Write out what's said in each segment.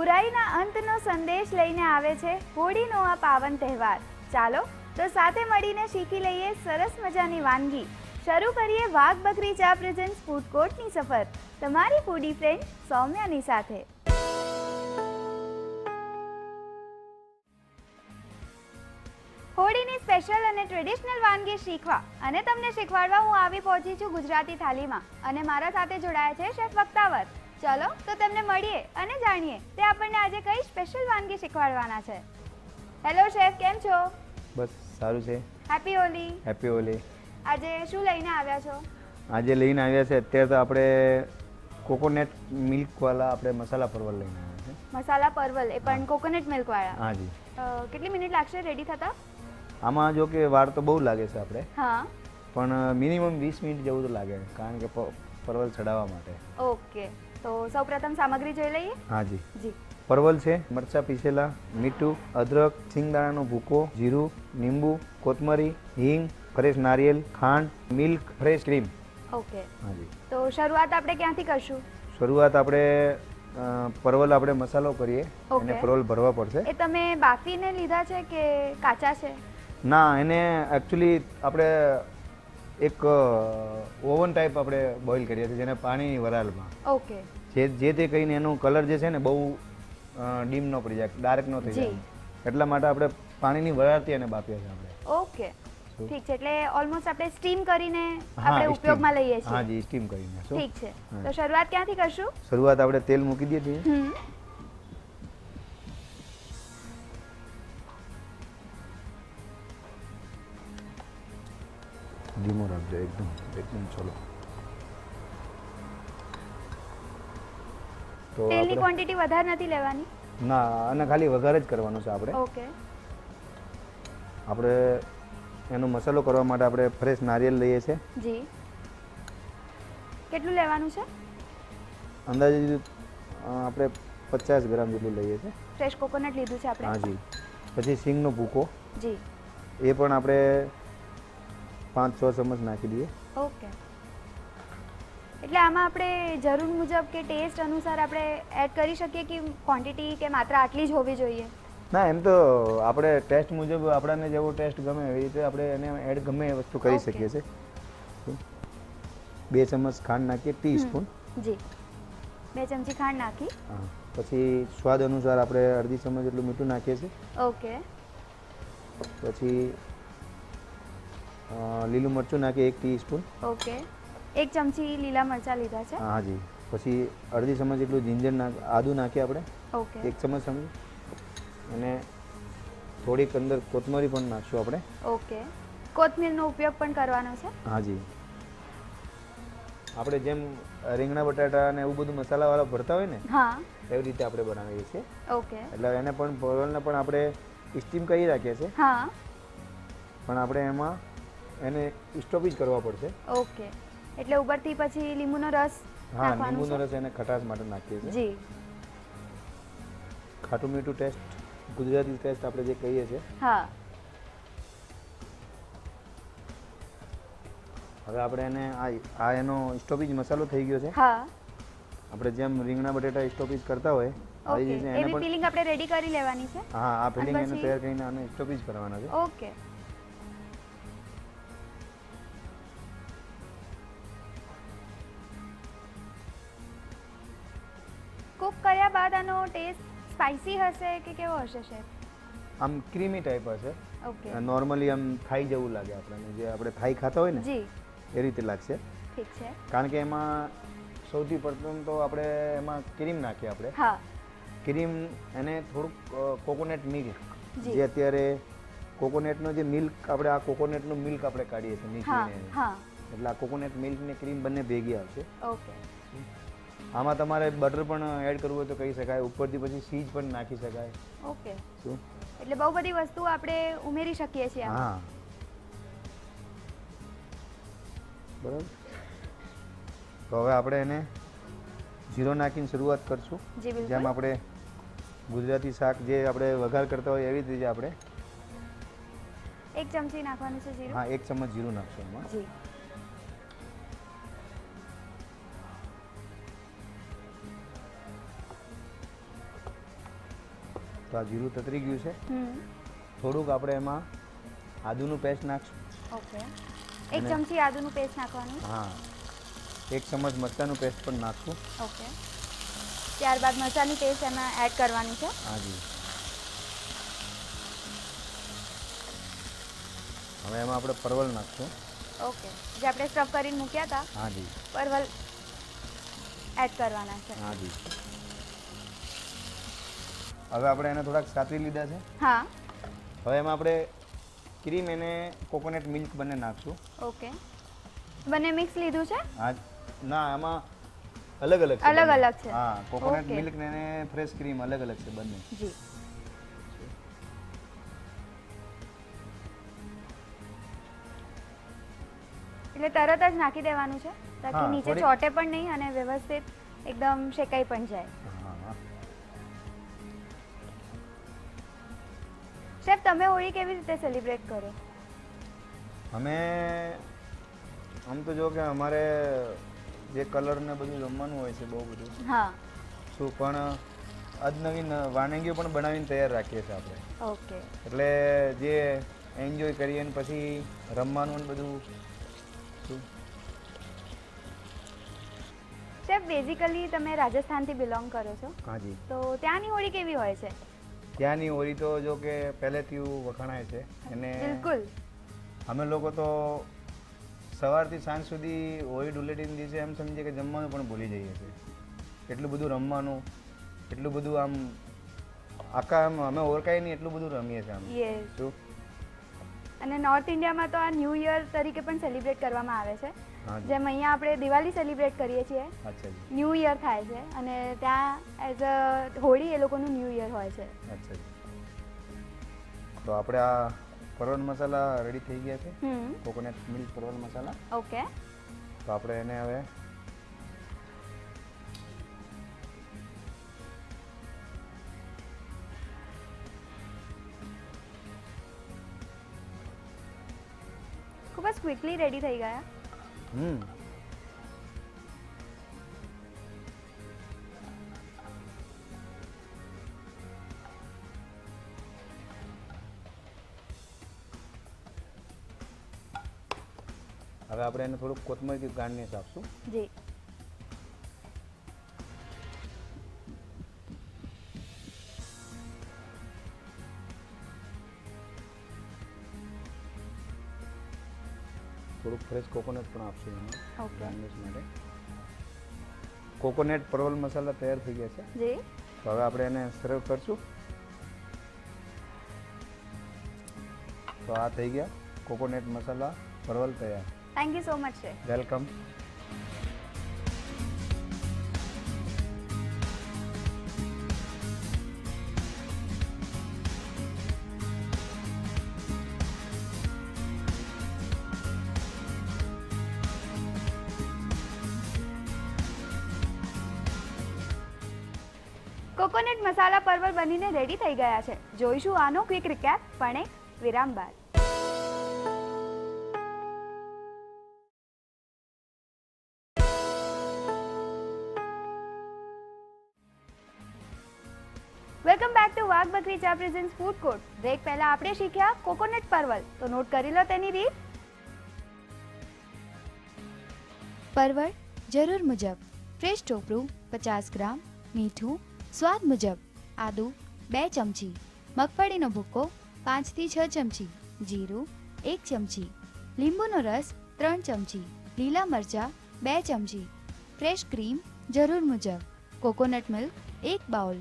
બુરાઈના અંતનો સંદેશ લઈને આવે છે હોળીનો આ પાવન તહેવાર. ચાલો, તો સાથે મળીને શીખી લઈએ સરસ મજાની વાનગી. શરૂ કરીએ વાઘ બકરી ચા પ્રેઝન્સ ફૂડ કોર્ટની સફર. તમારી ફૂડી ફ્રેન્ડ સૌમ્યાની સાથે. હોળીની સ્પેશિયલ અને ટ્રેડિશનલ વાનગી શીખવા અને તમને શીખવાડવા હું આવી પહોંચી છું ગુજરાતી થાળીમાં અને મારા સાથે જોડાયા છે શેફ વક્તાવર. ચલો તો તેમને મળીએ અને જાણીએ. તે આપણને આજે કઈ સ્પેશિયલ વાનગી શીખવાડવાના છે. હેલો શેફ કેમ છો? બસ સારું છે. હેપી હોલી હેપી હોલી આજે શું લઈને આવ્યા છો? આજે લઈને આવ્યા છે અત્યારે તો આપણે કોકોનટ મિલ્કવાળા આપણે મસાલા પરવલ લઈને આવ્યા છે. મસાલા પરવલ એ પણ કોકોનટ મિલ્ક વાળા હાજી જી. કેટલી મિનિટ લાગશે? રેડી થતા? આમાં જો કે વાર તો બહુ લાગે છે આપણે. હા. પણ મિનિમમ વીસ મિનિટ જેવું તો લાગે કારણ કે પરવલ ચડાવવા માટે. ઓકે તો સૌપ્રથમ સામગ્રી જોઈ લઈએ? હાજી જી. પરવલ છે મરચાં પીસેલા મીઠું અદરક સિંગદાણાનો ભૂકો જીરું લીંબુ કોથમરી હિંગ ફ્રેશ નારિયેલ ખાંડ મિલ્ક ફ્રેશ ક્રીમ. ઓકે. હાજી તો શરૂઆત આપણે ક્યાંથી કરશું? શરૂઆત આપણે પરવલ આપણે મસાલો કરીએ. અને પરવલ ભરવા પડશે. એ તમે બાફીને લીધા છે કે કાચા છે? ના એને એકચ્યુઅલી આપણે એક ઓવન ટાઈપ આપણે બોઇલ કરીએ છીએ જેને પાણી વરાળમાં. ઓકે. જે જે તે કહીને એનો કલર જે છે ને બહુ ડીમ ન પડી જાય ડાર્ક ન થઈ જાય. એટલા માટે આપણે પાણીની વરાળથી એને બાફીએ છીએ આપણે. ઓકે. ઠીક છે એટલે ઓલમોસ્ટ આપણે સ્ટીમ કરીને આપણે ઉપયોગમાં લઈએ હા જી સ્ટીમ કરીને. ઠીક છે. તો શરૂઆત ક્યાંથી કરશું? શરૂઆત આપણે તેલ મૂકી દઈએ છીએ. ધીમો રાખજો એકદમ એકદમ ચલો. તો તેલની ક્વોન્ટિટી વધારે નથી લેવાની? ના અને ખાલી વઘાર જ કરવાનો છે આપણે. ઓકે. આપણે એનો મસાલો કરવા માટે આપણે ફ્રેશ નારિયેલ લઈએ છીએ જી. કેટલું લેવાનું છે? અંદાજે આપણે પચાસ ગ્રામ જેટલું લઈએ છીએ ફ્રેશ કોકોનટ લીધું છે આપણે. હાજી પછી સિંગનો ભૂકો. જી. એ પણ આપણે પાંચ છ ચમચ નાખી દઈએ. ઓકે. એટલે આમાં આપણે જરૂર મુજબ કે ટેસ્ટ અનુસાર આપણે એડ કરી શકીએ કે ક્વોન્ટિટી કે માત્ર આટલી જ હોવી જોઈએ? ના એમ તો આપણે ટેસ્ટ મુજબ આપણને જેવો ટેસ્ટ ગમે એવી રીતે આપણે એને એડ ગમે એ વસ્તુ કરી શકીએ છીએ. બે ચમચ ખાંડ નાખીએ ટી સ્પૂન જી. બે ચમચી ખાંડ નાખી. પછી સ્વાદ અનુસાર આપણે અડધી ચમચ જેટલું મીઠું નાખીએ છીએ. ઓકે. પછી લીલું મરચું નાખીએ એક ટીસ્પૂન. ઓકે. એક ચમચી લીલા મરચાં લીધા છે? હા જી. પછી અડધી ચમચ જેટલું જીંજર નાખ આદું નાખીએ આપણે. ઓકે. એક ચમચ સમજ. અને થોડીક અંદર કોથમરી પણ નાખશું આપણે. ઓકે. કોથમીરનો ઉપયોગ પણ કરવાનો છે? હા જી. આપણે જેમ રીંગણા બટાટા અને એવું બધું મસાલાવાળા ભરતા હોય ને હા. એવી રીતે આપણે બનાવીએ છીએ. ઓકે. એટલે એને પણ ભરવાને પણ આપણે સ્ટીમ કરી રાખીએ છીએ. હા. પણ આપણે એમાં એને સ્ટોપેજ કરવા પડશે. ઓકે. એટલે ઉપરથી પછી લીંબુનો રસ હા લીંબુનો રસ એને ખટાશ માટે નાખીએ છીએ. જી. ખાટું મીઠું ટેસ્ટ ગુજરાતી ટેસ્ટ આપણે જે કહીએ છીએ. હા. હવે આપણે એને આ આ એનો સ્ટોપેજ મસાલો થઈ ગયો છે. હા. આપણે જેમ રીંગણા બટેટા સ્ટોપેજ કરતા હોય આવી રીતે એને પણ આપણે રેડી કરી લેવાની છે? હા આ ફિલિંગ એને તૈયાર કરીને આને સ્ટોપેજ કરવાના છે. ઓકે. બાદ આનો ટેસ્ટ સ્પાઇસી હશે કે કેવો હશે શેફ આમ ક્રીમી ટાઈપ હશે. ઓકે નોર્મલી આમ થાઈ જેવું લાગે આપણને. જે આપણે થાઈ ખાતા હોય ને જી. એ રીતે લાગશે. ઠીક છે. કારણ કે એમાં સૌથી પ્રથમ તો આપણે એમાં ક્રીમ નાખીએ આપણે. હા. ક્રીમ એને થોડુંક કોકોનટ મિલ્ક જે. અત્યારે કોકોનટનો જે મિલ્ક આપણે આ કોકોનટનું મિલ્ક આપણે કાઢીએ છીએ નીકળીને એટલે આ કોકોનટ મિલ્ક ને ક્રીમ બંને ભેગી આવશે. ઓકે આમાં તમારે બટર પણ એડ કરવું હોય તો કહી શકાય. ઉપરથી પછી સીજ પણ નાખી શકાય. ઓકે શું? એટલે બહુ બધી વસ્તુ આપણે ઉમેરી શકીએ છીએ હા. બરાબર? તો હવે આપણે એને જીરો નાખીને શરૂઆત કરશું. જેમ આપણે ગુજરાતી શાક જે આપણે વઘાર કરતા હોય એવી જ રીતે આપણે એક ચમચી નાખવાનું છે જીરું. હા એક ચમચ જીરું નાખશું એમાં જી. તો આ જીરું તતરી ગયું છે. થોડુંક આપણે એમાં આદુનું પેસ્ટ નાખશું. ઓકે. એક ચમચી આદુનું પેસ્ટ નાખવાનું. હા. એક ચમચ મરચાંનું પેસ્ટ પણ નાખશું. ઓકે. ત્યારબાદ મરચાંની પેસ્ટ એમાં એડ કરવાની છે. હાજી હવે એમાં આપણે પરવલ નાખશું. ઓકે. જે આપણે સ્ટફ કરીને મૂક્યા હતા. જી. પરવલ એડ કરવાના છે. હાજી હવે આપણે એને થોડાક સાતવી લીધા છે. હા. હવે એમાં આપણે ક્રીમ એને કોકોનટ મિલ્ક બંને નાખશું. ઓકે. બંને મિક્સ લીધું છે? હા ના આમાં અલગ અલગ અલગ અલગ છે. હા કોકોનટ મિલ્ક ને એને ફ્રેશ ક્રીમ અલગ અલગ છે બંને. જી. એટલે તરત જ નાખી દેવાનું છે તાકી નીચે ચોટે પણ નહીં અને વ્યવસ્થિત એકદમ શેકાઈ પણ જાય. શેફ તમે હોળી કેવી રીતે સેલિબ્રેટ કરો? અમે આમ તો જો કે અમારે જે કલર ને બધું રમવાનું હોય છે બહુ બધું. હા. શું પણ અદનવીન વાનગીઓ પણ બનાવીને તૈયાર રાખીએ છીએ આપણે. ઓકે. એટલે જે એન્જોય કરીએ ને પછી રમવાનું ને બધું સાહેબ બેઝિકલી તમે રાજસ્થાનથી બિલોંગ કરો છો. હાજી તો ત્યાંની હોળી કેવી હોય છે? ત્યાંની હોળી તો જો કે પહેલેથી વખણાય છે. અને બિલકુલ. અમે લોકો તો સવારથી સાંજ સુધી હોળી ધૂળેટીના દિવસે એમ સમજીએ કે જમવાનું પણ ભૂલી જઈએ છીએ. એટલું બધું રમવાનું એટલું બધું આમ આખા આમ અમે ઓળખાય નહીં એટલું બધું રમીએ છીએ આમ. શું? અને નોર્થ ઇન્ડિયામાં તો આ ન્યૂ યર તરીકે પણ સેલિબ્રેટ કરવામાં આવે છે. જેમ અહીંયા આપણે દિવાળી સેલિબ્રેટ કરીએ છીએ ન્યૂ યર થાય છે અને ત્યાં એઝ અ હોળી એ લોકોનું ન્યૂ યર હોય છે. તો આપણે આ પરવળ મસાલા રેડી થઈ ગયા છે? કોકોનટ મિલ્ક પરવળ મસાલા. ઓકે. તો આપણે એને હવે ખૂબ જ ક્વિકલી રેડી થઈ ગયા. હમ હવે આપણે એને થોડુંક કોથમરીથી ગાર્નિશ આપશું જી. ફ્રેશ કોકોનટ પણ આપશું એમાં ગાર્નિશ માટે. કોકોનટ પરવલ મસાલા તૈયાર થઈ ગયા છે. જી. તો હવે આપણે એને સર્વ કરશું. તો આ થઈ ગયા. કોકોનટ મસાલા પરવલ તૈયાર. Thank you so much welcome coconut masala પરવર બનીને રેડી થઈ ગયા છે. જોઈશું આનો ક્વિક રિકેપ પણ એક વિરામ બાદ. વેલકમ બેક ટુ વાઘ બકરી ચા પ્રેઝન્ટ ફૂડ કોર્ટ બ્રેક પહેલા આપણે શીખ્યા કોકોનટ પરવલ તો નોટ કરી લો તેની રીત. પરવળ જરૂર મુજબ. ફ્રેશ ટોપરું પચાસ ગ્રામ, મીઠું સ્વાદ મુજબ આદુ બે ચમચી, મગફળીનો ભૂકો પાંચથી છ ચમચી, જીરું એક ચમચી, લીંબુનો રસ ત્રણ ચમચી, લીલા મરચાં બે ચમચી, ફ્રેશ ક્રીમ જરૂર મુજબ, કોકોનટ મિલ્ક એક બાઉલ.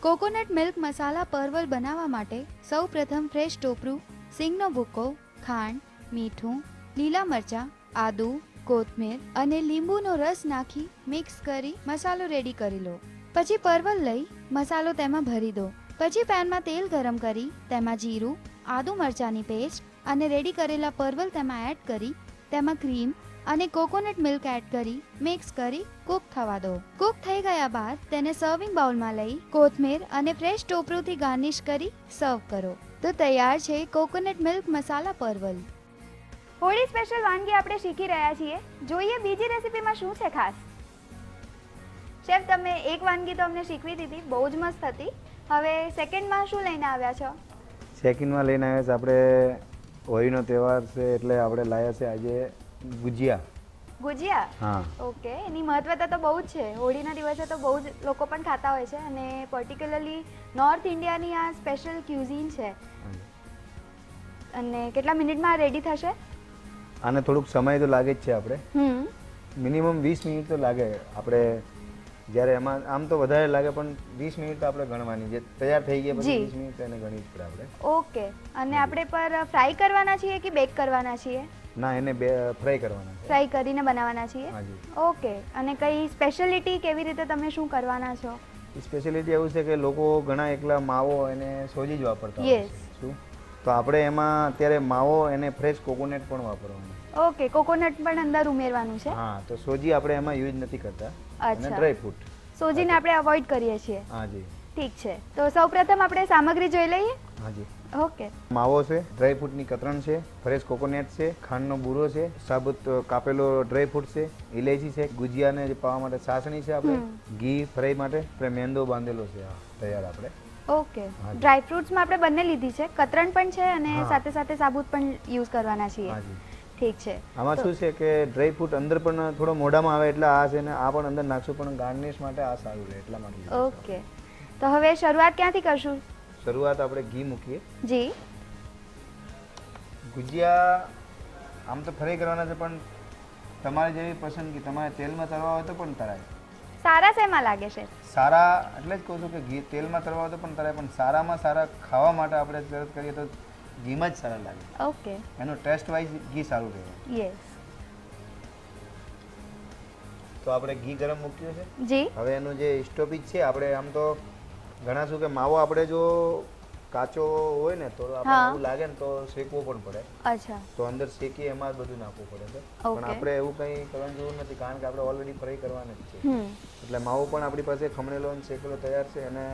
કોકોનટ મિલ્ક મસાલા પરવલ બનાવવા માટે સૌપ્રથમ ફ્રેશ ટોપરું, સિંગનો ભૂક્કો ખાંડ, મીઠું, લીલા મરચાં, આદુ, કોથમીર અને લીંબુનો રસ નાખી મિક્સ કરી મસાલો રેડી કરી લો. પછી પરવલ લઈ મસાલો તેમાં ભરી દો. પછી પેનમાં તેલ ગરમ કરી, તેમાં જીરું, આદુ મરચાંની પેસ્ટ અને રેડી કરેલા પરવલ તેમાં એડ કરી, તેમાં ક્રીમ અને કોકોનટ મિલ્ક એડ કરી મિક્સ કરી કૂક થવા દો. કૂક થઈ ગયા બાદ તેને સર્વિંગ બાઉલમાં લઈ કોથમીર અને ફ્રેશ ટોપરુંથી ગાર્નિશ કરી સર્વ કરો. તો તૈયાર છે કોકોનટ મિલ્ક મસાલા પરવલ. હોળી સ્પેશિયલ વાનગી આપણે શીખી રહ્યા છીએ. જોઈએ બીજી રેસીપીમાં શું છે ખાસ? શેફ તમે એક વાનગી તો અમને શીખવી દીધી બહુ જ મસ્ત હતી. હવે સેકન્ડમાં શું લઈને આવ્યા છો? સેકન્ડમાં લઈને આવ્યા છે આપણે હોળીનો તહેવાર છે એટલે આપણે લાવ્યા છે આજે ગુજિયા. ગુજિયા? હા. ઓકે એની મહત્વતા તો બહુ જ છે. હોળીના દિવસે તો બહુ જ લોકો પણ ખાતા હોય છે અને પર્ટિક્યુલરલી નોર્થ ઇન્ડિયાની આ સ્પેશિયલ ક્યુઝિન છે. અને કેટલા મિનિટમાં રેડી થશે? આને થોડુંક સમય તો લાગે જ છે આપણે. હમ. મિનિમમ વીસ મિનિટ તો લાગે. આપણે જ્યારે એમાં આમ તો વધારે લાગે પણ વીસ મિનિટ તો આપણે ગણવાની. જે તૈયાર થઈ ગયા પછી. વીસ મિનિટ એને ગણી જ પડે આપણે. ઓકે. અને આપણે પર ફ્રાય કરવાના છીએ કે બેક કરવાના છીએ? ના એને બે ફ્રાય કરવાના છે. ફ્રાય કરીને બનાવવાના છીએ? ઓકે. અને કઈ સ્પેશિયાલિટી કેવી રીતે તમે શું કરવાના છો? સ્પેશિયાલિટી એવું છે કે લોકો ઘણા એકલા માવો એને સોજી જ વાપરતા છે. શું? તો આપણે એમાં અત્યારે માવો એને ફ્રેશ કોકોનટ પણ વાપરવાનું ઓકે. કોકોનટ પણ અંદર ઉમેરવાનું છે? હા તો સોજી આપણે એમાં યુઝ નથી કરતા. અને. ડ્રાય ફ્રૂટ સોજીને આપણે અવોઇડ કરીએ છીએ. હાજી ઠીક છે. તો સૌપ્રથમ આપણે સામગ્રી જોઈ લઈએ? હાજી ઓકે. માવો છે ડ્રાય ફ્રૂટની કતરણ છે ફ્રેશ કોકોનટ છે ખાંડનો બૂરો છે સાબુત કાપેલો ડ્રાય ફ્રૂટ છે ઇલાયચી છે ગુજિયાને પાવા માટે સાસણી છે આપણે ઘી ફ્રાય માટે આપણે મેંદો બાંધેલો છે તૈયાર આપણે. ઓકે. ડ્રાય ફ્રૂટ્સમાં આપણે બંને લીધી છે. કતરણ પણ છે અને સાથે સાથે સાબુત પણ યુઝ કરવાના છીએ. ઠીક છે. આમાં શું છે કે ડ્રાય ફ્રૂટ અંદર પણ થોડો મોઢામાં આવે એટલે આ છે ને આ પણ અંદર નાખશું પણ ગાર્નિશ માટે આ સારું રહે એટલા માટે ઓકે. તો હવે શરૂઆત ક્યાંથી કરશું? શરૂઆત આપણે ઘી મૂકીએ. જી. ગુજિયા આમ તો ફ્રાય કરવાના છે પણ તમારી જેવી પસંદગી તમારે તેલમાં તળવા હોય તો પણ તળાય સારા શેમાં લાગે છે? સારા એટલે જ કહું છું કે ઘી તેલમાં તળવા હોય તો પણ તળાય પણ સારામાં સારા ખાવા માટે આપણે જરૂર કરીએ તો ઘીમાં જ સારા લાગે. ઓકે. એનો ટેસ્ટ વાઇઝ ઘી સારું રહે. યસ. તો આપણે ઘી ગરમ મૂક્યું છે? જી. હવે એનું જે સ્ટોપેજ છે આપણે આમ તો ઘણા શું કે માવો આપણે જો કાચો હોય ને તો આપણે એવું લાગે ને તો શેકવો પણ પડે. અચ્છા. તો અંદર શેકી એમાં જ બધું નાખવું પડે છે. પણ આપણે એવું કંઈ કરવાની જરૂર નથી કારણ કે આપણે ઓલરેડી ફ્રાય કરવાના જ છે. એટલે માવો પણ આપણી પાસે ખમણેલો અને શેકેલો તૈયાર છે અને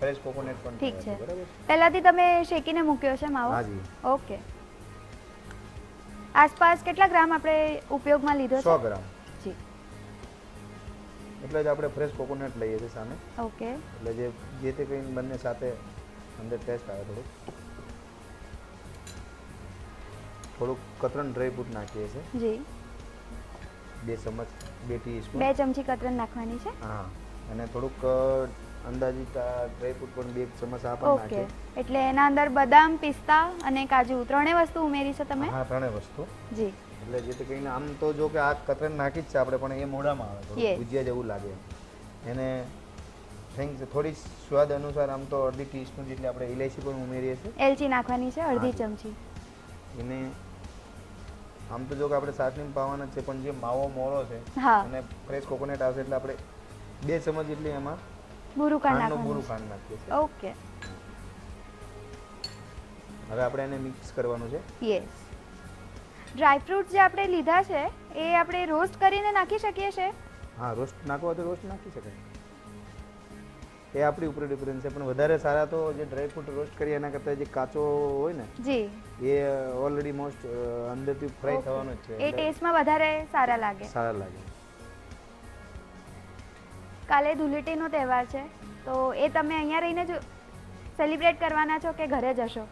ફ્રેશ કોકોનટ પણ ઠીક છે. બરાબર પહેલાથી તમે શેકીને મૂક્યો છે માવો? હાજી ઓકે. આસપાસ કેટલા ગ્રામ આપણે ઉપયોગમાં લીધો છે? 100 ગ્રામ. જી. એટલે જ આપણે ફ્રેશ કોકોનટ લઈએ છીએ સામે. ઓકે. એટલે જે જે તે કંઈ બંને સાથે અંદર ટેસ્ટ આવે થોડુંક. થોડુંક કતરણ ડ્રાય ફ્રૂટ નાખીએ છીએ. જી. બે ચમચ બે ટીસ્પૂન બે ચમચી કતરણ નાખવાની છે? હા. અને થોડુંક અંદાજિત ડ્રાય ફ્રૂટ પણ બે ચમચ આપણ પણ ઓકે. નાખીએ એટલે એના અંદર બદામ પિસ્તા અને કાજુ ત્રણેય વસ્તુ ઉમેરી છે તમે? હા ત્રણેય વસ્તુ. જી. એટલે જે તે કહીને આમ તો જો કે આ કતરણ નાખી જ છે આપણે પણ એ મોઢામાં આવે થોડું Yes. ભુજિયા જેવું લાગે. એને થેન્ક થોડી સ્વાદ અનુસાર આમ તો અડધી ટીસ્પૂન જેટલી આપણે ઇલાયચી પણ ઉમેરીએ છીએ. એલચી નાખવાની છે અડધી. ચમચી. એને આમ તો જો કે આપણે ચાસણી પાવાના જ છે પણ જે માવો મોળો છે હા. અને ફ્રેશ કોકોનટ આવશે એટલે આપણે બે ચમચ જેટલી એમાં બુરું કાઢ નાખવાનું. બૂરું. ખાંડ નાખીએ છીએ. ઓકે. હવે આપણે એને મિક્સ કરવાનું છે. યસ. ડ્રાય ફ્રૂટ જે આપણે લીધા છે એ આપણે રોસ્ટ કરીને નાખી શકીએ છે? હા રોસ્ટ નાખવા તો રોસ્ટ નાખી શકાય. એ આપણી ઉપર ડિફરન્સ છે પણ વધારે સારા તો જે ડ્રાય ફ્રૂટ રોસ્ટ કરીએ એના કરતાં જે કાચો હોય ને જી. એ ઓલરેડી મોસ્ટ અંદરથી ફ્રાય. થવાનો જ છે. એ ટેસ્ટમાં વધારે સારા લાગે. સારા લાગે. કાલે ધૂળેટીનો તહેવાર છે તો એ તમે અહીંયા રહીને જ સેલિબ્રેટ કરવાના છો કે ઘરે જશો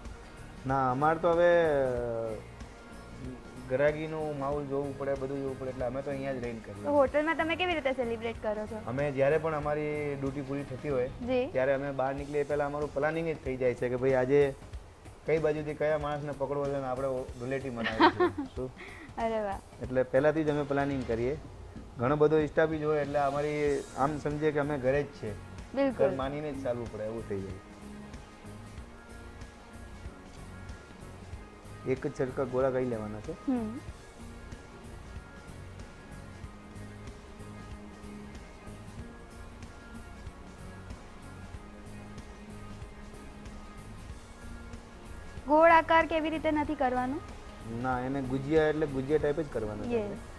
ના અમારે તો હવે ગરાગીનું માહોલ જોવું પડે બધું જોવું પડે એટલે અમે તો અહીંયા જ રહીને કરીએ. હોટલમાં તમે કેવી રીતે સેલિબ્રેટ કરો છો? અમે જ્યારે પણ અમારી ડ્યુટી પૂરી થતી હોય ત્યારે અમે બહાર નીકળીએ પહેલાં અમારું પ્લાનિંગ જ થઈ જાય છે કે ભાઈ આજે કઈ બાજુથી કયા માણસને પકડવો છે આપણે ધૂલેટી મનાવીશું અરે વાહ. એટલે પહેલાંથી જ અમે પ્લાનિંગ કરીએ. ઘણો બધો ઇન્સ્ટા હોય એટલે અમારી આમ સમજે કે અમે ઘરે જ છે. બિલકુલ. માનીને જ ચાલવું પડે એવું થઈ જાય. એક જ છડકા ગોળા કઈ લેવાના છે. ગોળ આકાર કેવી રીતે નથી કરવાનું? ના એને ગુજિયા એટલે ગુજિયા ટાઈપ જ કરવાનું છે.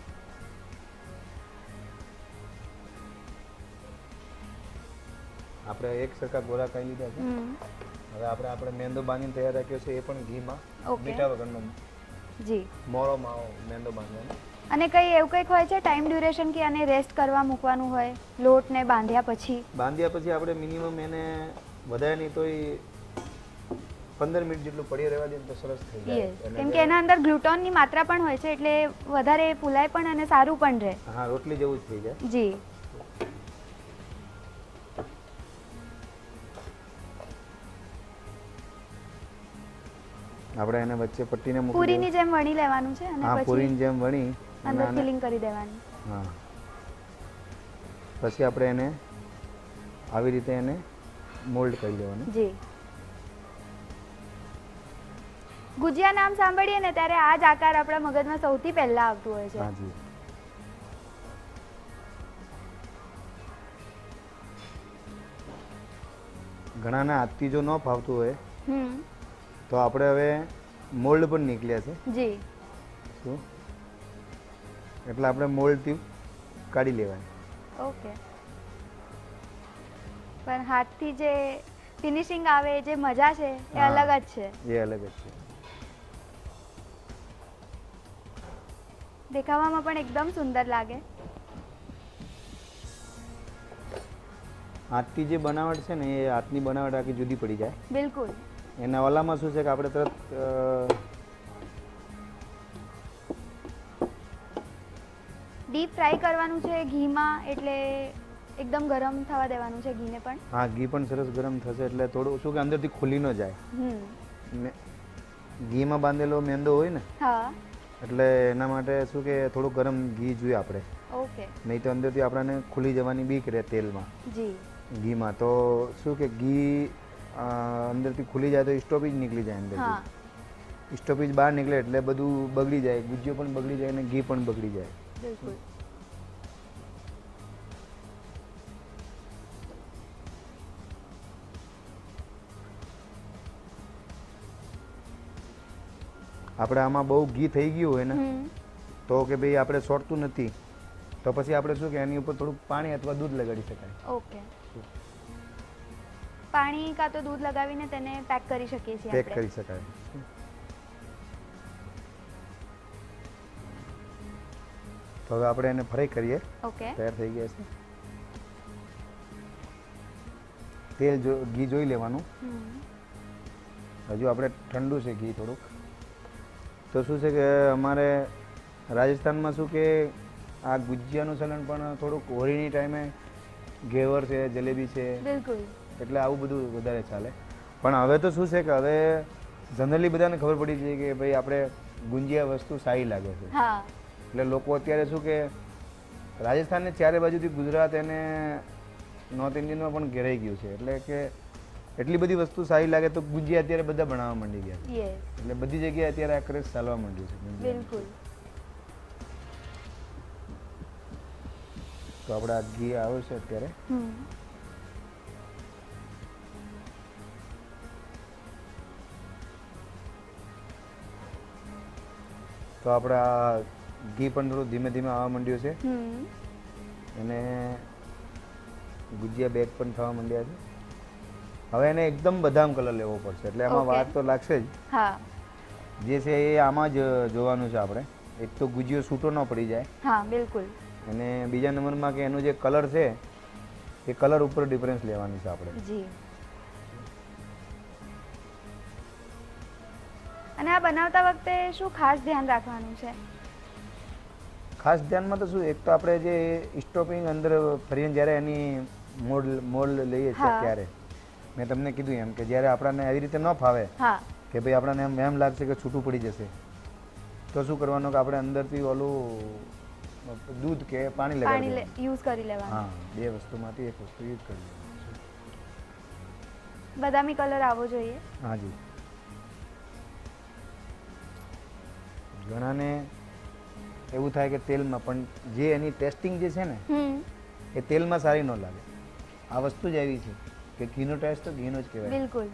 આપણે એક સરખા ગોળા કરી લીધા છે. હવે આપણે આપણે મેંદો બાંધીને તૈયાર રાખ્યો છે એ પણ ઘીમાં મીઠા વગરનો. જી. મોરો માવો મેંદો બાંધવાનો. અને કઈ એવું કંઈક હોય છે ટાઈમ ડ્યુરેશન કે આને રેસ્ટ કરવા મૂકવાનું હોય લોટ ને બાંધ્યા પછી? બાંધ્યા પછી આપણે મિનિમમ એને વધારે નહીં તો એ પંદર મિનિટ જેટલું પડી રહેવા દે તો સરસ થઈ જાય. કેમ કે એના અંદર ગ્લુટોનની માત્રા પણ હોય છે એટલે વધારે ફૂલાય પણ અને સારું પણ રહે. હા રોટલી જેવું જ થઈ જાય. જી. આપણે એને વચ્ચે પટ્ટીને મૂકી પૂરીની જેમ વણી લેવાનું છે અને હા પૂરીની જેમ વણી અંદર ફિલિંગ કરી દેવાની. હા. પછી આપણે એને આવી રીતે એને મોલ્ડ કરી દેવાનું. જી. ગુજિયા નામ સાંભળીએ ને ત્યારે આ જ આકાર આપણા મગજમાં સૌથી પહેલા આવતું હોય છે. હા જી. ઘણાને હાથથી જો ન ફાવતું હોય હમ. તો આપણે હવે મોલ્ડ પણ નીકળ્યા છે. જી. શું એટલે આપણે મોલ્ડથી કાઢી લેવાય ઓકે. પણ હાથથી જે ફિનિશિંગ આવે જે મજા છે એ અલગ જ છે. એ અલગ જ છે. દેખાવામાં પણ એકદમ સુંદર લાગે. હાથથી જે બનાવટ છે ને એ હાથની બનાવટ આખી જુદી પડી જાય. બિલકુલ. એના ઓલામાં શું છે કે આપણે તરત ડીપ ફ્રાય કરવાનું છે ઘીમાં એટલે એકદમ ગરમ થવા દેવાનું છે ઘીને પણ. હા ઘી પણ સરસ ગરમ થશે એટલે થોડું શું કે અંદરથી ખુલી ન જાય. ને ઘીમાં બાંધેલો મેંદો હોય ને હા. એટલે એના માટે શું કે થોડું ગરમ ઘી જોઈએ આપણે. ઓકે. નહીં તો અંદરથી આપણને ખુલી જવાની બીક રહે તેલમાં. જી. ઘીમાં. તો શું કે ઘી અંદરથી ખુલી જાય તો સ્ટોપેજ નીકળી જાય અંદર સ્ટોપેજ બહાર નીકળે એટલે બધું બગડી જાય ગુજ્જો પણ બગડી જાય અને ઘી પણ બગડી જાય. બિલકુલ. આપણે આમાં બહુ ઘી થઈ ગયું હોય ને તો કે ભાઈ આપણે સોટતું નથી તો પછી આપણે શું કે એની ઉપર થોડુંક પાણી અથવા દૂધ લગાડી શકાય. ઓકે. પાણી કાં તો દૂધ લગાવીને તેને પેક કરી શકીએ છીએ પેક કરી શકાય. તો હવે આપણે એને ફ્રાય કરીએ. ઓકે. તૈયાર થઈ ગયા છે. તેલ જો ઘી જોઈ લેવાનું. હજુ આપણે ઠંડુ છે ઘી થોડુંક. તો શું છે કે અમારે રાજસ્થાનમાં શું કે આ ગુજિયાનું ચલણ પણ થોડુંક હોળીની ટાઈમે ઘેવર છે જલેબી છે. બિલકુલ. એટલે આવું બધું વધારે ચાલે. પણ હવે તો શું છે કે હવે જનરલી બધાને ખબર પડી છે કે ભાઈ આપણે ગુંજિયા વસ્તુ સારી લાગે છે. એટલે લોકો અત્યારે શું કે રાજસ્થાનને ચારે બાજુથી ગુજરાત એને નોર્થ ઇન્ડિયનમાં પણ ઘેરાઈ ગયું છે. એટલે કે એટલી બધી વસ્તુ સારી લાગે તો ગુંજિયા અત્યારે બધા બનાવવા માંડી ગયા એટલે બધી જગ્યાએ અત્યારે આ ક્રેઝ ચાલવા માંડ્યું છે બિલકુલ. તો આપણે આ ઘી આવે છે અત્યારે. તો આપણે આ ઘી પણ થોડું ધીમે ધીમે આવવા માંડ્યું છે. અને ગુજિયા બેગ પણ થવા માંડ્યા છે. હવે એને એકદમ બદામ કલર લેવો પડશે એટલે એમાં વાત વાર તો લાગશે જ. હા. જે છે એ આમાં જ જોવાનું છે આપણે. એક તો ગુજિયો છૂટો ન પડી જાય. હા બિલકુલ. અને બીજા નંબરમાં કે એનો જે કલર છે એ કલર ઉપર ડિફરન્સ લેવાનું છે આપણે. જી. અને આ બનાવતા વખતે શું ખાસ ધ્યાન રાખવાનું છે? ખાસ ધ્યાનમાં તો શું એક તો આપણે જે સ્ટોપિંગ અંદર ફરીને જ્યારે એની મોડ મોડ લઈએ છીએ ત્યારે મેં તમને કીધું એમ કે જ્યારે આપણને આવી રીતે ન ફાવે કે ભાઈ આપણને એમ એમ લાગશે કે છૂટું પડી જશે તો શું કરવાનું કે આપણે અંદરથી ઓલું દૂધ કે પાણી દેવાનું. યુઝ કરી લેવાનું. હા બે વસ્તુમાંથી એક વસ્તુ યુઝ કરી લેવાની બદામી કલર આવવો જોઈએ. હા ઘણાને એવું થાય કે તેલમાં પણ જે એની ટેસ્ટિંગ જે છે ને એ તેલમાં સારી ન લાગે. આ વસ્તુ જ એવી છે કે ઘીનો ટેસ્ટ તો ઘીનો જ કહેવાય. બિલકુલ.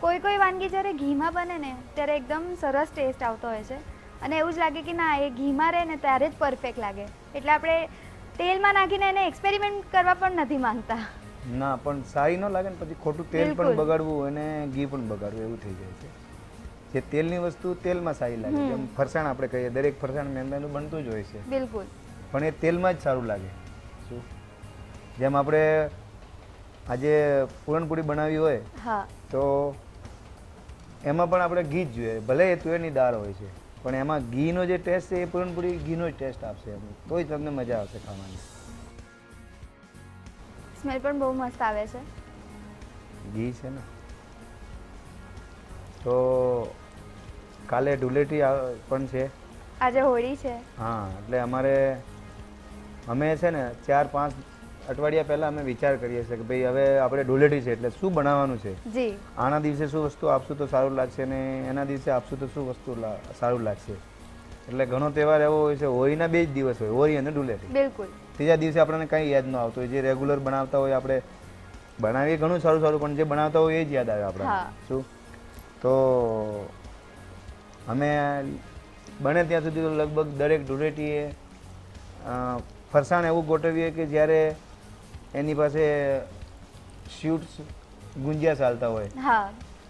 કોઈ કોઈ વાનગી જ્યારે ઘીમાં બને ને ત્યારે એકદમ સરસ ટેસ્ટ આવતો હોય છે. અને એવું જ લાગે કે ના એ ઘીમાં રહે ને ત્યારે જ પરફેક્ટ લાગે. એટલે આપણે તેલમાં નાખીને એને એક્સપેરિમેન્ટ કરવા પણ નથી માંગતા. ના પણ સારી ન લાગે ને પછી ખોટું તેલ પણ બગાડવું અને ઘી પણ બગાડવું એવું થઈ જાય છે. જે તેલની વસ્તુ તેલમાં સારી લાગે. જેમ ફરસાણ આપણે કહીએ દરેક ફરસાણ મેંદાનું બનતું જ હોય છે. બિલકુલ. પણ એ તેલમાં જ સારું લાગે. શું? જેમ આપણે આજે પૂરણપૂરી બનાવી હોય તો એમાં પણ આપણે ઘી જ જોઈએ. ભલે એ તુવેરની દાળ હોય છે પણ એમાં ઘીનો જે ટેસ્ટ છે એ પૂરણપૂરી ઘીનો જ ટેસ્ટ આપશે એમ. તોય તમને મજા આવશે ખાવાની. સ્મેલ પણ બહુ મસ્ત આવે છે. ઘી છે ને? તો કાલે ધૂળેટી પણ છે. આજે હોળી છે. હા એટલે અમારે અમે છે ને ચાર પાંચ અઠવાડિયા પહેલાં અમે વિચાર કરીએ છીએ કે ભાઈ હવે આપણે ધૂળેટી છે એટલે શું બનાવવાનું છે? જી. આના દિવસે શું વસ્તુ આપશું તો સારું લાગશે ને એના દિવસે આપશું તો શું વસ્તુ સારું લાગશે? એટલે ઘણો તહેવાર એવો હોય છે હોળીના બે જ દિવસ હોય હોળી અને ધૂળેટી બિલકુલ. ત્રીજા દિવસે આપણને કંઈ યાદ ન આવતું હોય જે રેગ્યુલર બનાવતા હોય આપણે બનાવીએ ઘણું સારું સારું પણ જે બનાવતા હોય એ જ યાદ આવે આપણે. શું? તો અમે બને ત્યાં સુધી તો લગભગ દરેક ધૂળેટીએ ફરસાણ એવું ગોઠવીએ કે જ્યારે એની પાસે સ્વીટ્સ ગુંજિયા ચાલતા હોય.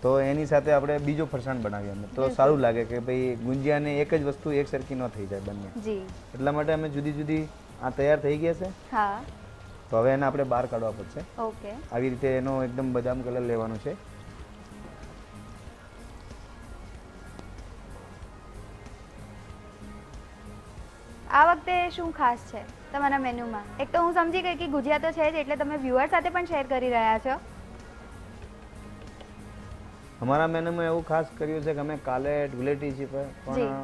તો એની સાથે આપણે બીજું ફરસાણ બનાવીએ અમે. તો સારું લાગે કે ભાઈ ગુંજિયાને એક જ વસ્તુ એક સરખી ન થઈ જાય બંને. એટલા માટે અમે જુદી જુદી આ તૈયાર થઈ ગયા છે. તો હવે એને આપણે બહાર કાઢવા પડશે. આવી રીતે એનો એકદમ બદામ કલર લેવાનો છે. આ વખતે શું ખાસ છે તમારા મેન્યુમાં એક તો હું સમજી ગઈ કે ગુજિયા તો છે જ એટલે તમે વ્યુઅર સાથે પણ શેર કરી રહ્યા છો. અમારા મેનુમાં એવું ખાસ કર્યું છે કે અમે કાલે ઢુલેટી છીએ પણ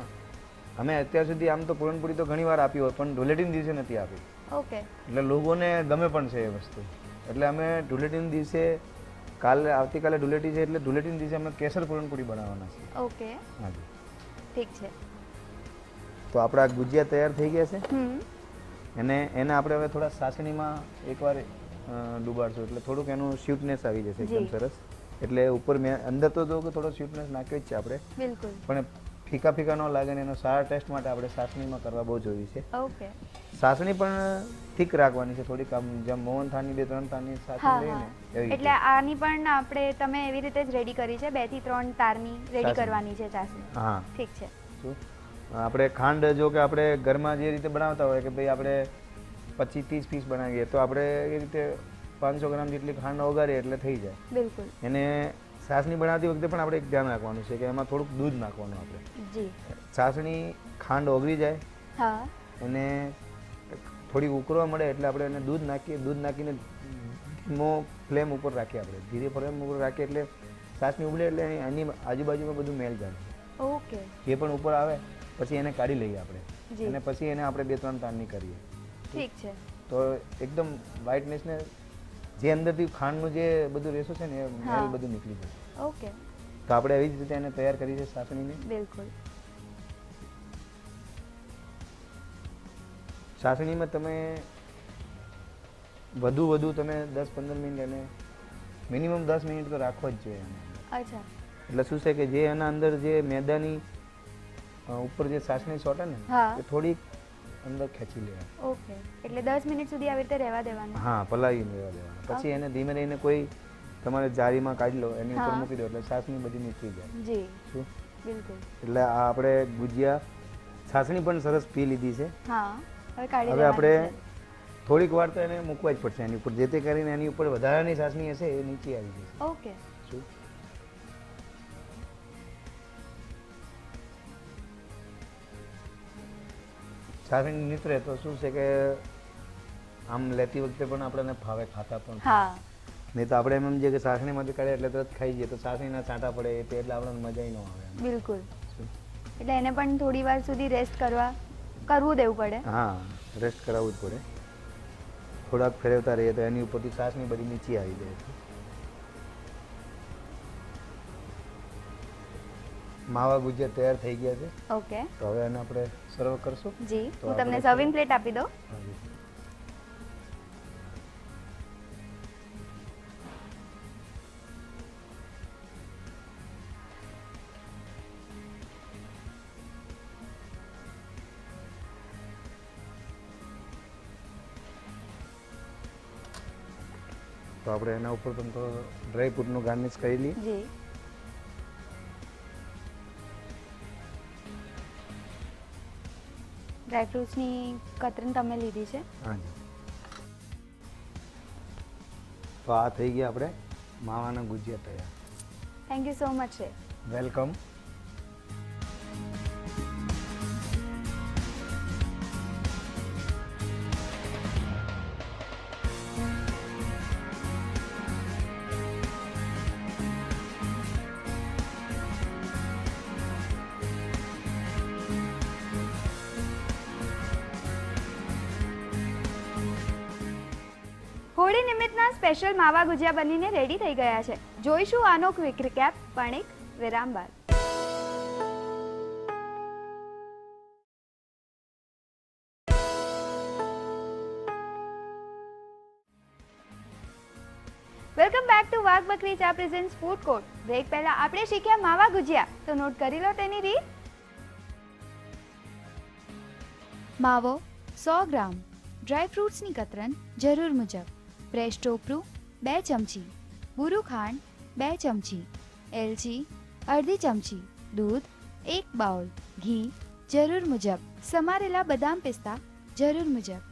અમે અત્યાર સુધી આમ તો પૂરણપૂરી તો ઘણી વાર આપી હોય પણ ઢુલેટીના દિવસે નથી આપી. ઓકે. એટલે લોકોને ગમે પણ છે એ વસ્તુ. એટલે અમે ઢુલેટીના દિવસે કાલે આવતીકાલે ઢુલેટી છે એટલે ઢુલેટીના દિવસે અમે કેસર પૂરણપૂરી બનાવવાના છે ઓકે. હાજી ઠીક છે. તો આપણા ગુજિયા તૈયાર થઈ ગયા છે. એને એને આપણે હવે થોડા સાસણીમાં એકવાર ડુબાડશું. એટલે થોડુંક એનું સ્વીટનેસ આવી જશે એકદમ સરસ. એટલે ઉપર મેં અંદર તો જો કે થોડો સ્વીટનેસ નાખ્યો જ છે આપણે. પણ ફીકા ફીકા ન લાગે ને એનો સારા ટેસ્ટ માટે આપણે સાસણીમાં કરવા બહુ જરૂરી છે. ઓકે. સાસણી પણ ઠીક રાખવાની છે થોડીક. આમ જેમ મોહન થાની બે ત્રણ તારની સાસણી એટલે આની પણ આપણે તમે એવી રીતે જ રેડી કરી છે? બેથી ત્રણ તારની રેડી કરવાની છે સાસણી. હા. ઠીક છે. શું? આપણે ખાંડ જો કે આપણે ઘરમાં જે રીતે બનાવતા હોય કે ભાઈ આપણે પચીસ ત્રીસ પીસ બનાવીએ તો આપણે એ રીતે પાંચસો ગ્રામ જેટલી ખાંડ ઓગારીએ એટલે થઈ જાય. બિલકુલ. એને છાસણી બનાવતી વખતે પણ આપણે એક ધ્યાન રાખવાનું છે કે એમાં થોડુંક દૂધ નાખવાનું આપણે. જી. છાસણી ખાંડ ઓગળી જાય હા. અને થોડી ઉકળવા મળે એટલે આપણે એને દૂધ નાખીએ દૂધ નાખીને ધીમો ફ્લેમ ઉપર રાખીએ આપણે. ધીરે ફ્લેમ ઉપર રાખીએ એટલે સાસની ઉબળે એટલે એની આજુબાજુમાં બધું મેલ જાય. ઓકે. એ પણ ઉપર આવે. પછી એને કાઢી લઈએ આપણે. અને પછી એને આપણે બે ત્રણ તાણની કરીએ. ઠીક છે. તો એકદમ વ્હાઇટનેસને જે અંદરથી ખાંડનું જે બધું રેસો છે ને એ મેલ બધું નીકળી જશે ઓકે. તો આપણે એવી જ રીતે એને તૈયાર કરી છે સાસણીને. બિલકુલ. સાસણીમાં તમે વધુ વધુ તમે દસ પંદર મિનિટ એને મિનિમમ દસ મિનિટ તો રાખવો જ જોઈએ અચ્છા. એટલે શું છે કે જે એના અંદર જે મેદાની ઉપર જે સાસણી સોટે ને એ થોડીક અંદર ખેંચી લેવા ઓકે. એટલે દસ મિનિટ સુધી આવી રીતે રહેવા દેવાનું? હા પલાવી લેવા દેવાનું. પછી એને ધીમે રહીને કોઈ તમારે જારીમાં કાઢી લો એની ઉપર મૂકી દો એટલે સાસણી બધી નીકળી જાય. જી. શું? બિલકુલ. એટલે આ આપણે ગુજિયા છાસણી પણ સરસ પી લીધી છે. હા. હવે કાઢી હવે આપણે થોડીક વાર તો એને મૂકવા જ પડશે એની ઉપર. જેથી કરીને એની ઉપર વધારાની છાસણી હશે એ નીચે આવી જશે. ઓકે. છાસણી નીતરે તો શું છે કે આમ લેતી વખતે પણ આપણને ફાવે ખાતા પણ. હા. નહીં તો આપણે એમ જે કે સાસણીમાંથી કાઢે એટલે તરત ખાઈ જઈએ તો સાસણીના છાંટા પડે તે એટલે આપણને મજા ન આવે બિલકુલ. એટલે એને પણ થોડી વાર સુધી રેસ્ટ કરવા કરવું દેવું પડે. હા રેસ્ટ કરાવવું જ પડે. થોડાક ફેરવતા રહીએ તો એની ઉપરથી સાસની બધી નીચે આવી જાય છે. માવા ગુજિયા તૈયાર થઈ ગયા છે. ઓકે. તો હવે એને આપણે સર્વ કરશું. જી હું તમને સર્વિંગ પ્લેટ આપી દઉં. તો આપણે એના ઉપર પણ તો ડ્રાય ફ્રૂટનું ગાર્નિશ કરી લઈએ. ડ્રાયફ્રૂટ્સની કતરણ તમે લીધી છે. તો આ થઈ ગયા આપણે માવાના ગુજિયા તૈયાર. Thank you so much welcome Holi નિમિત્તના special માવા ગુજિયા બનીને રેડી થઈ ગયા છે. જોઈશું આનો ક્વિક રિકેપ પણ એક વિરામ બાદ વેલકમ બેક ટુ વાઘ બકરી ચા પ્રેઝન્ટ્સ ફૂડ કોર્ટ બ્રેક પહેલા આપણે શીખ્યા માવા ગુજિયા. તો નોટ કરી લો તેની રીત. માવો સો ગ્રામ. ડ્રાય ફ્રૂટ્સની કતરન જરૂર મુજબ. ફ્રેશ ટોપરું બે ચમચી. બુરું ખાંડ બે ચમચી. એલચી, અડધી ચમચી. દૂધ, એક બાઉલ. ઘી, જરૂર મુજબ. સમારેલા બદામ પિસ્તા, જરૂર મુજબ.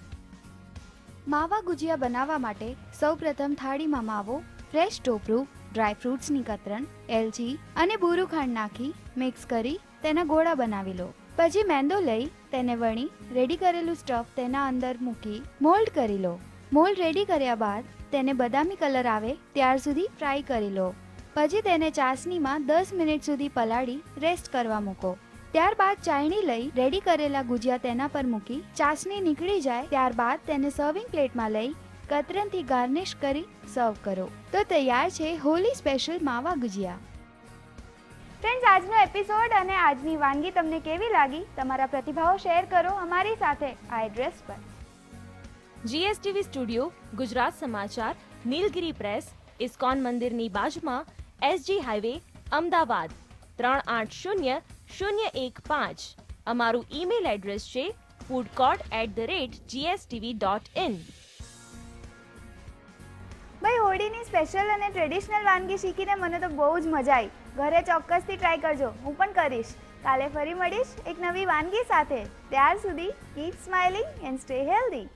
માવા ગુજિયા બનાવવા માટે સૌપ્રથમ થાળીમાં માવો ફ્રેશ ટોપરું ડ્રાય ફ્રૂટ્સની કતરન એલચી અને બુરું ખાંડ નાખી મિક્સ કરી તેના ગોળા બનાવી લો. પછી મેંદો લઈ તેને વણી, રેડી કરેલું સ્ટફ તેના અંદર મૂકી મોલ્ડ કરી લો. મોલ્ડ રેડી કર્યા બાદ તેને બદામી કલર આવે ત્યાર સુધી ફ્રાય કરી લો. પછી તેને ચાસણીમાં દસ મિનિટ સુધી પલાળી રેસ્ટ કરવા મૂકો. ત્યારબાદ ચાયણી લઈ રેડી કરેલા ગુજિયા તેના પર મૂકી ચાસણી નીકળી જાય ત્યારબાદ તેને સર્વિંગ પ્લેટમાં લઈ કતરનથી ગાર્નિશ કરી સર્વ કરો. તો તૈયાર છે હોલી સ્પેશિયલ માવા ગુજિયા. ફ્રેન્ડ્સ આજનો એપિસોડ અને આજની વાનગી તમને કેવી લાગી? તમારા પ્રતિભાવો શેર કરો અમારી સાથે આ એડ્રેસ પર. જીએસટીવી સ્ટુડિયો, ગુજરાત સમાચાર, નીલગિરી પ્રેસ, ઇસ્કોન મંદિરની બાજુમાં એસજી હાઈવે અમદાવાદ, ત્રણ આઠ શૂન્ય શૂન્ય એક પાંચ. અમારું ઈમેલ એડ્રેસ છે food court at the rate GSTV dot in ભાઈ, હોળીની સ્પેશિયલ અને ટ્રેડિશનલ વાનગી શીખીને મને તો બહુ જ મજા આવી ઘરે ચોક્કસથી ટ્રાય કરજો. હું પણ કરીશ. કાલે ફરી મળીશ એક નવી વાનગી સાથે. ત્યાર સુધી keep smiling and stay healthy